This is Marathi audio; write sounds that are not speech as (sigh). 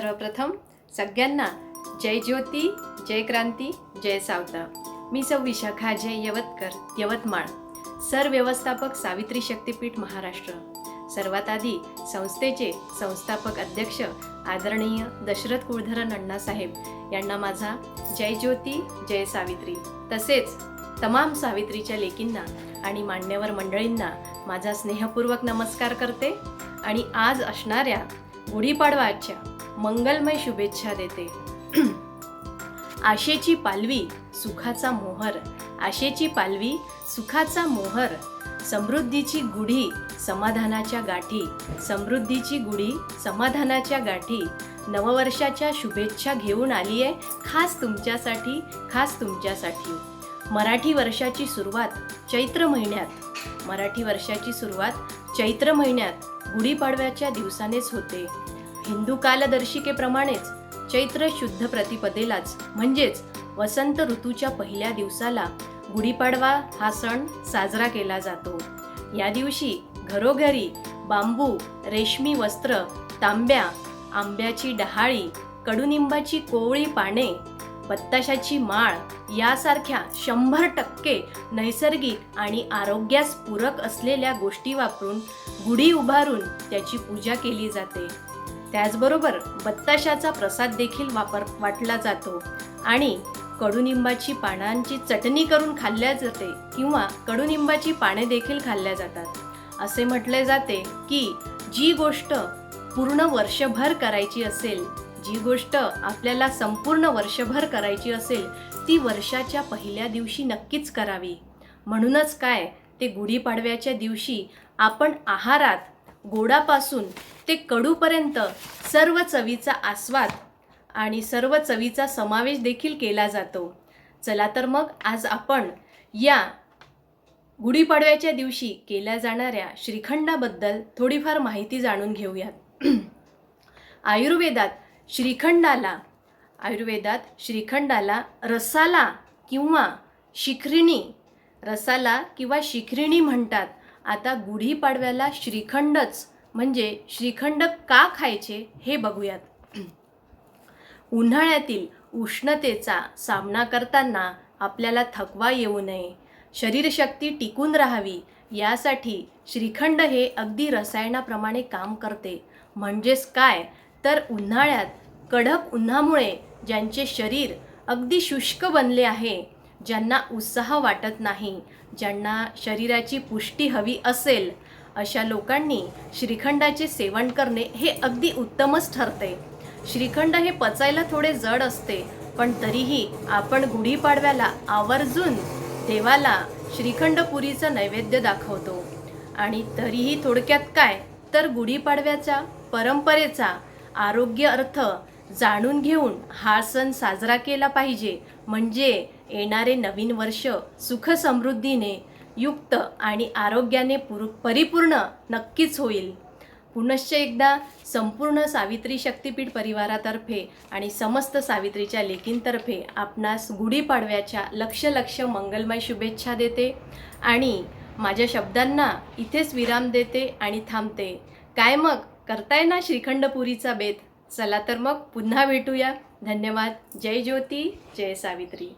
सर्वप्रथम सगळ्यांना जय ज्योती जय क्रांती जय सावता. मी सौ विशाखा जय यवतकर यवतमाळ. सर व्यवस्थापक सावित्री शक्तीपीठ महाराष्ट्र. सर्वात आधी संस्थेचे संस्थापक अध्यक्ष आदरणीय दशरथ कुळधरन अण्णासाहेब यांना माझा जय ज्योती जय सावित्री. तसेच तमाम सावित्रीच्या लेकींना आणि मान्यवर मंडळींना माझा स्नेहपूर्वक नमस्कार करते आणि आज असणाऱ्या गुढीपाडवाच्या मंगलमय शुभेच्छा देते. आशेची पालवी सुखाचा मोहर. आशेची पालवी सुखाचा मोहर. समृद्धीची गुढी समाधानाच्या गाठी. समृद्धीची गुढी समाधानाच्या गाठी. नववर्षाच्या शुभेच्छा घेऊन आली आहे खास तुमच्यासाठी खास तुमच्यासाठी. मराठी वर्षाची सुरुवात चैत्र महिन्यात. मराठी वर्षाची सुरुवात चैत्र महिन्यात. गुढीपाडव्याच्या दिवसानेच होते. हिंदू कालदर्शिकेप्रमाणेच चैत्र शुद्ध प्रतिपदेलाच म्हणजेच वसंत ऋतूच्या पहिल्या दिवसाला गुढीपाडवा हा सण साजरा केला जातो. या दिवशी घरोघरी बांबू रेशमी वस्त्र तांब्या आंब्याची डहाळी कडुनिंबाची कोवळी पाने बत्ताशाची माळ यासारख्या शंभर टक्के नैसर्गिक आणि आरोग्यास पूरक असलेल्या गोष्टी वापरून गुढी उभारून त्याची पूजा केली जाते. त्याचबरोबर बत्ताशाचा प्रसाद देखील वापर वाटला जातो. आणि कडुनिंबाची पानांची चटणी करून खाल्ल्या जाते किंवा कडुनिंबाची पाने देखील खाल्ल्या जातात. असे म्हटले जाते की जी गोष्ट पूर्ण वर्षभर करायची असेल जी गोष्ट आपल्याला संपूर्ण वर्षभर करायची असेल ती वर्षाच्या पहिल्या दिवशी नक्कीच करावी. म्हणूनच काय ते गुढीपाडव्याच्या दिवशी आपण आहारात गोडापासून ते कडूपर्यंत सर्व चवीचा आस्वाद आणि सर्व चवीचा समावेश देखील केला जातो. चला तर मग आज आपण या गुढीपाडव्याच्या दिवशी केल्या जाणाऱ्या श्रीखंडाबद्दल थोडीफार माहिती जाणून घेऊयात. (clears throat) आयुर्वेदात श्रीखंडाला आयुर्वेदात श्रीखंडाला रसाला किंवा शिखरिणी रसाला किंवा शिखरिणी म्हणतात. आता गुढीपाडव्याला श्रीखंडच म्हणजे श्रीखंड का खायचे हे बघूयात. (clears throat) उन्हाळ्यातील उष्णतेचा सामना करताना आपल्याला थकवा येऊ नये शरीरशक्ती टिकून राहावी यासाठी श्रीखंड हे अगदी रसायनाप्रमाणे काम करते. म्हणजेच काय? तर उन्हाळ्यात कडक उन्हामुळे ज्यांचे शरीर अगदी शुष्क बनले आहे ज्यांना उत्साह वाटत नाही ज्यांना शरीराची पुष्टी हवी असेल अशा लोकांनी श्रीखंडाचे सेवन करणे हे अगदी उत्तमच ठरते. श्रीखंड हे पचायला थोडे जड असते पण तरीही आपण गुढीपाडव्याला आवर्जून देवाला श्रीखंडपुरीचं नैवेद्य दाखवतो. आणि तरीही थोडक्यात काय? तर गुढीपाडव्याच्या परंपरेचा आरोग्य अर्थ जाणून घेऊन हा सण साजरा केला पाहिजे. म्हणजे येणारे नवीन वर्ष सुख समृद्धीने युक्त आणि आरोग्याने पुर परिपूर्ण नक्कीच होईल. पुनश्च एकदा संपूर्ण सावित्री शक्तीपीठ परिवारातर्फे आणि समस्त सावित्रीच्या लेकींतर्फे आपणास गुढीपाडव्याच्या लक्ष लक्ष मंगलमय शुभेच्छा देते आणि माझ्या शब्दांना इथेच विराम देते आणि थांबते. काय मग? करताय ना श्रीखंडपुरीचा बेत? चला तर मग पुन्हा भेटूया. धन्यवाद. जय ज्योती. जय सावित्री.